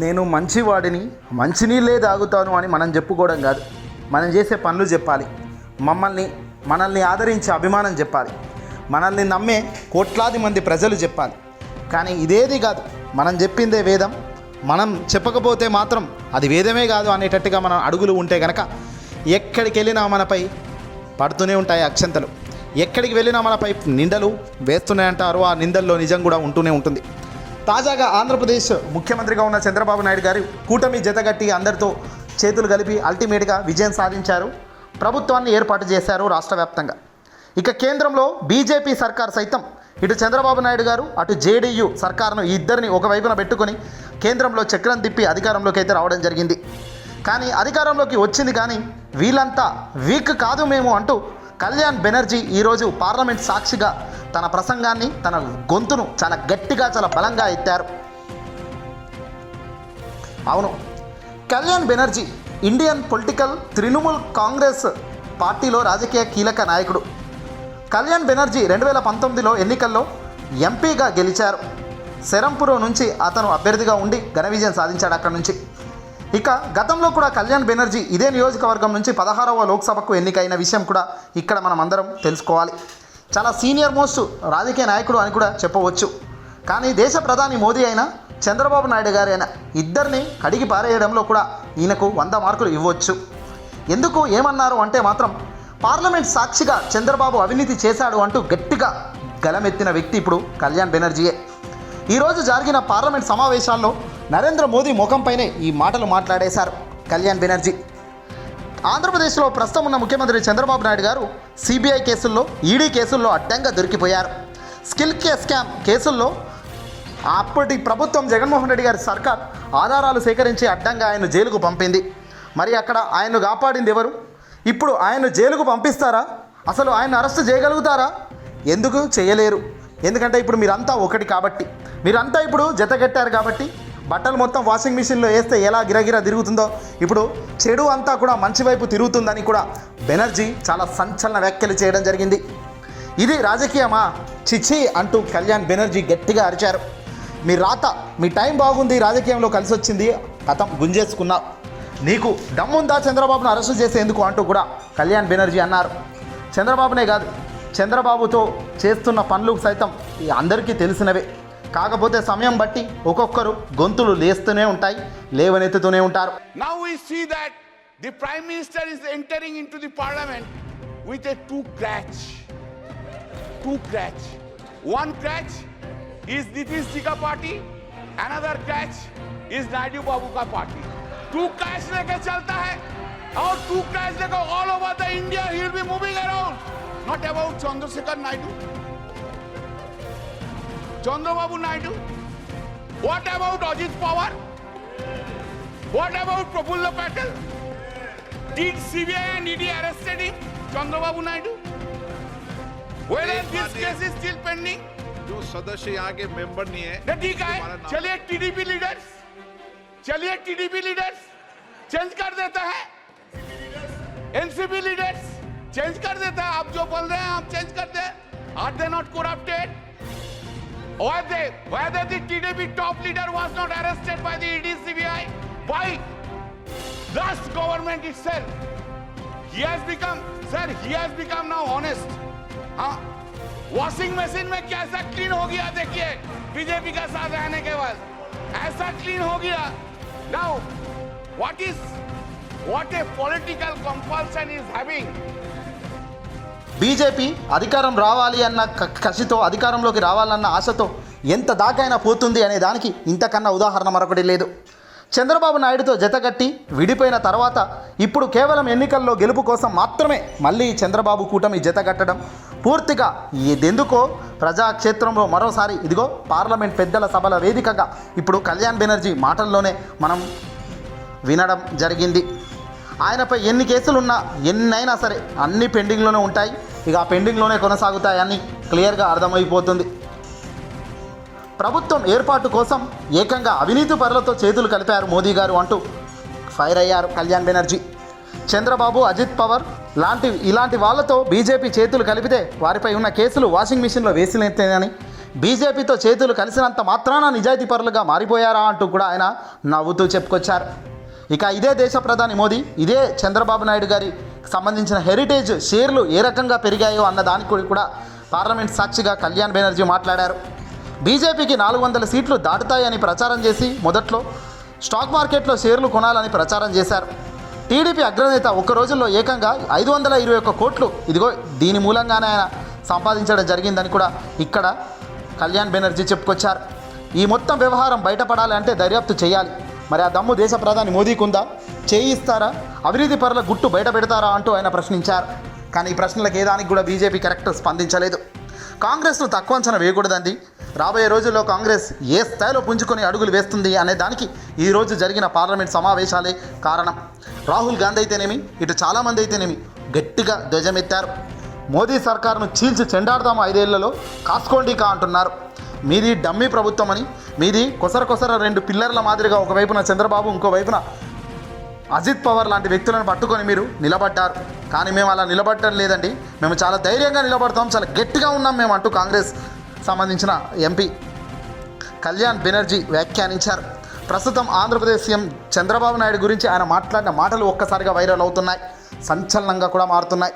నేను మంచివాడిని మంచినీళ్ళే తాగుతాను అని మనం చెప్పుకోవడం కాదు. మనం చేసే పనులు చెప్పాలి. మమ్మల్ని మనల్ని ఆదరించే అభిమానం చెప్పాలి. మనల్ని నమ్మే కోట్లాది మంది ప్రజలు చెప్పాలి. కానీ ఇదేది కాదు. మనం చెప్పిందే వేదం. మనం చెప్పకపోతే మాత్రం అది వేదమే కాదు అనేటట్టుగా మనం అడుగులు ఉంటే గనక ఎక్కడికి వెళ్ళినా మనపై పడుతూనే ఉంటాయి అక్షంతలు. ఎక్కడికి వెళ్ళినా మనపై నిందలు వేస్తున్నాయంటారు. అంటారు ఆ నిందల్లో నిజం కూడా ఉంటూనే ఉంటుంది. తాజాగా ఆంధ్రప్రదేశ్ ముఖ్యమంత్రిగా ఉన్న చంద్రబాబు నాయుడు గారు కూటమి జతగట్టి అందరితో చేతులు కలిపి అల్టిమేట్గా విజయం సాధించారు. ప్రభుత్వాన్ని ఏర్పాటు చేశారు రాష్ట్ర వ్యాప్తంగా. ఇక కేంద్రంలో బీజేపీ సర్కార్ సైతం ఇటు చంద్రబాబు నాయుడు గారు అటు జేడీయూ సర్కారును ఈ ఇద్దరిని ఒకవైపున పెట్టుకొని కేంద్రంలో చక్రం తిప్పి అధికారంలోకి అయితే రావడం జరిగింది. కానీ అధికారంలోకి వచ్చింది కానీ వీళ్ళంతా వీక్ కాదు మేము అంటూ కళ్యాణ్ బెనర్జీ ఈరోజు పార్లమెంట్ సాక్షిగా తన ప్రసంగాన్ని తన గొంతును చాలా గట్టిగా చాలా బలంగా ఎత్తారు. అవును. కళ్యాణ్ బెనర్జీ ఇండియన్ పొలిటికల్ తృణమూల్ కాంగ్రెస్ పార్టీలో రాజకీయ కీలక నాయకుడు. కళ్యాణ్ బెనర్జీ రెండు వేల పంతొమ్మిదిలో ఎన్నికల్లో ఎంపీగా గెలిచారు. సెరంపురం నుంచి అతను అభ్యర్థిగా ఉండి ఘన విజయం సాధించాడు అక్కడి నుంచి. ఇక గతంలో కూడా కళ్యాణ్ బెనర్జీ ఇదే నియోజకవర్గం నుంచి పదహారవ లోక్సభకు ఎన్నికైన విషయం కూడా ఇక్కడ మనం అందరం తెలుసుకోవాలి. చాలా సీనియర్ మోస్ట్ రాజకీయ నాయకుడు అని కూడా చెప్పవచ్చు. కానీ దేశ ప్రధాని మోదీ అయినా చంద్రబాబు నాయుడు గారి అయినా ఇద్దరిని కడిగి పారేయడంలో కూడా ఈయనకు వంద మార్కులు ఇవ్వచ్చు. ఎందుకు ఏమన్నారు అంటే మాత్రం పార్లమెంట్ సాక్షిగా చంద్రబాబు అవినీతి చేశాడు అంటూ గట్టిగా గలమెత్తిన వ్యక్తి ఇప్పుడు కళ్యాణ్ బెనర్జీయే. ఈరోజు జరిగిన పార్లమెంట్ సమావేశాల్లో నరేంద్ర మోదీ ముఖంపైనే ఈ మాటలు మాట్లాడేశారు కళ్యాణ్ బెనర్జీ. ఆంధ్రప్రదేశ్లో ప్రస్తుతం ఉన్న ముఖ్యమంత్రి చంద్రబాబు నాయుడు గారు సిబిఐ కేసుల్లో ఈడీ కేసుల్లో అడ్డంగా దొరికిపోయారు. స్కిల్ కే స్కామ్ కేసుల్లో అప్పటి ప్రభుత్వం జగన్మోహన్ రెడ్డి గారి సర్కార్ ఆధారాలు సేకరించి అడ్డంగా ఆయన జైలుకు పంపింది. మరి అక్కడ ఆయన్ను కాపాడింది ఎవరు? ఇప్పుడు ఆయన జైలుకు పంపిస్తారా? అసలు ఆయన అరెస్ట్ చేయగలుగుతారా? ఎందుకు చేయలేరు? ఎందుకంటే ఇప్పుడు మీరంతా ఒకటి కాబట్టి. మీరంతా ఇప్పుడు జతగట్టారు కాబట్టి బట్టలు మొత్తం వాషింగ్ మిషన్లో వేస్తే ఎలా గిరగిరా తిరుగుతుందో ఇప్పుడు చెడు అంతా కూడా మంచి వైపు తిరుగుతుందని కూడా బెనర్జీ చాలా సంచలన వ్యాఖ్యలు చేయడం జరిగింది. ఇది రాజకీయమా? చిచి అంటూ కళ్యాణ్ బెనర్జీ గట్టిగా అరిచారు. మీ రాత మీ టైం బాగుంది రాజకీయంలో కలిసి వచ్చింది కథం గుంజేసుకున్నా. నీకు దమ్ముందా చంద్రబాబును అరెస్టు చేసేందుకు అంటూ కూడా కళ్యాణ్ బెనర్జీ అన్నారు. చంద్రబాబునే కాదు చంద్రబాబుతో చేస్తున్న పనులు సైతం అందరికీ తెలిసినవే. కాకపోతే సమయం బట్టి ఒక్కొక్కరు గొంతులు లేస్తూనే ఉంటాయి లేవనెత్తుతూనే ఉంటారు Now we see that the Prime Minister is entering into the Parliament with a two crutch. Two crutch. One crutch is Nitish Ji ka party, another crutch is Naidu Babu ka party. Two crutch लेके चलता है और two crutch लेकर all over the India he will be moving around. Not about Chandrasekhar Naidu. Chandrababu Naidu. What about Ajit Pawar? What about Prafulla Patel? Did CBI and ED arrested him, Chandrababu Naidu? Whether this case is still pending? जो सदस्य यहाँ के member नहीं है तो ठीक है चलिए टीडीपी लीडर्स चलिए टीडीपी लीडर्स चेंज कर देता है एनसीपी लीडर्स चेंज कर देता है आप जो बोल रहे हैं आप चेंज कर दे are they not corrupted Why they, whether the TDP top leader was not arrested by the ED CBI, by this government itself. He has become, sir, he has become now honest. हाँ washing machine में कैसा clean हो गया देखिए BJP का साथ रहने के बाद ऐसा क्लीन हो गया now what is what a political compulsion is having BJP అధికారం రావాలి అన్న క- కసితో అధికారంలోకి రావాలన్న ఆశతో ఎంత దాకైనా పోతుంది అనే దానికి ఇంతకన్నా ఉదాహరణ మరొకటి లేదు. చంద్రబాబు నాయుడుతో జతగట్టి విడిపోయిన తర్వాత ఇప్పుడు కేవలం ఎన్నికల్లో గెలుపు కోసం మాత్రమే మళ్ళీ చంద్రబాబు కూటమి జతగట్టడం పూర్తిగా ఇదెందుకో? ప్రజాక్షేత్రంలో మరోసారి ఇదిగో పార్లమెంట్ పెద్దల సభల వేదికగా ఇప్పుడు కళ్యాణ్ బెనర్జీ మాటల్లోనే మనం వినడం జరిగింది. ఆయనపై ఎన్ని కేసులున్నా ఎన్నైనా సరే అన్ని పెండింగ్లోనే ఉంటాయి. ఇక ఆ పెండింగ్లోనే కొనసాగుతాయని క్లియర్గా అర్థమైపోతుంది. ప్రభుత్వం ఏర్పాటు కోసం ఏకంగా అవినీతి పరులతో చేతులు కలిపారు మోదీ గారు అంటూ ఫైర్ అయ్యారు కళ్యాణ్ బెనర్జీ. చంద్రబాబు అజిత్ పవర్ లాంటి ఇలాంటి వాళ్ళతో బీజేపీ చేతులు కలిపితే వారిపై ఉన్న కేసులు వాషింగ్ మిషన్లో వేసినట్లేనని బీజేపీతో చేతులు కలిసినంత మాత్రాన నిజాయితీపరులుగా మారిపోయారా అంటూ కూడా ఆయన నవ్వుతూ చెప్పుకొచ్చారు. ఇక ఇదే దేశ ప్రధాని మోదీ ఇదే చంద్రబాబు నాయుడు గారి సంబంధించిన హెరిటేజ్ షేర్లు ఏ రకంగా పెరిగాయో అన్న దానికి కూడా పార్లమెంట్ సాక్షిగా కళ్యాణ్ బెనర్జీ మాట్లాడారు. బీజేపీకి నాలుగు వందల సీట్లు దాటుతాయని ప్రచారం చేసి మొదట్లో స్టాక్ మార్కెట్లో షేర్లు కొనాలని ప్రచారం చేశారు. టీడీపీ అగ్రనేత ఒక్క రోజుల్లో ఏకంగా ఐదు వందల ఇరవై ఒక్క కోట్లు ఇదిగో దీని మూలంగానే ఆయన సంపాదించడం జరిగిందని కూడా ఇక్కడ కళ్యాణ్ బెనర్జీ చెప్పుకొచ్చారు. ఈ మొత్తం వ్యవహారం బయటపడాలి అంటే దర్యాప్తు చేయాలి. మరి ఆ దమ్ము దేశ ప్రధాని మోదీకి ఉందా చేయిస్తారా? అవినీతి పరుల గుట్టు బయట పెడతారా అంటూ ఆయన ప్రశ్నించారు. కానీ ఈ ప్రశ్నలకు ఏదానికి కూడా బీజేపీ కరెక్ట్ స్పందించలేదు. కాంగ్రెస్ను తక్కువ అంచనా వేయకూడదండి. రాబోయే రోజుల్లో కాంగ్రెస్ ఏ స్థాయిలో పుంజుకొని అడుగులు వేస్తుంది అనే దానికి ఈరోజు జరిగిన పార్లమెంట్ సమావేశాలే కారణం. రాహుల్ గాంధీ అయితేనేమి ఇటు చాలామంది అయితేనేమి గట్టిగా ధ్వజమెత్తారు. మోదీ సర్కారును చీల్చి చెండాడదాము ఐదేళ్ళలో కాసుకోండి కా అంటున్నారు. మీది డమ్మీ ప్రభుత్వం అని మీది కొసర కొసర రెండు పిల్లర్ల మాదిరిగా ఒకవైపున చంద్రబాబు ఇంకోవైపున అజిత్ పవర్ లాంటి వ్యక్తులను పట్టుకొని మీరు నిలబడ్డారు. కానీ మేము అలా నిలబడటం లేదండి. మేము చాలా ధైర్యంగా నిలబడతాం. చాలా గట్టిగా ఉన్నాం మేము అంటూ కాంగ్రెస్ సంబంధించిన ఎంపీ కళ్యాణ్ బెనర్జీ వ్యాఖ్యానించారు. ప్రస్తుతం ఆంధ్రప్రదేశ్ సీఎం చంద్రబాబు నాయుడు గురించి ఆయన మాట్లాడిన మాటలు ఒక్కసారిగా వైరల్ అవుతున్నాయి. సంచలనంగా కూడా మారుతున్నాయి.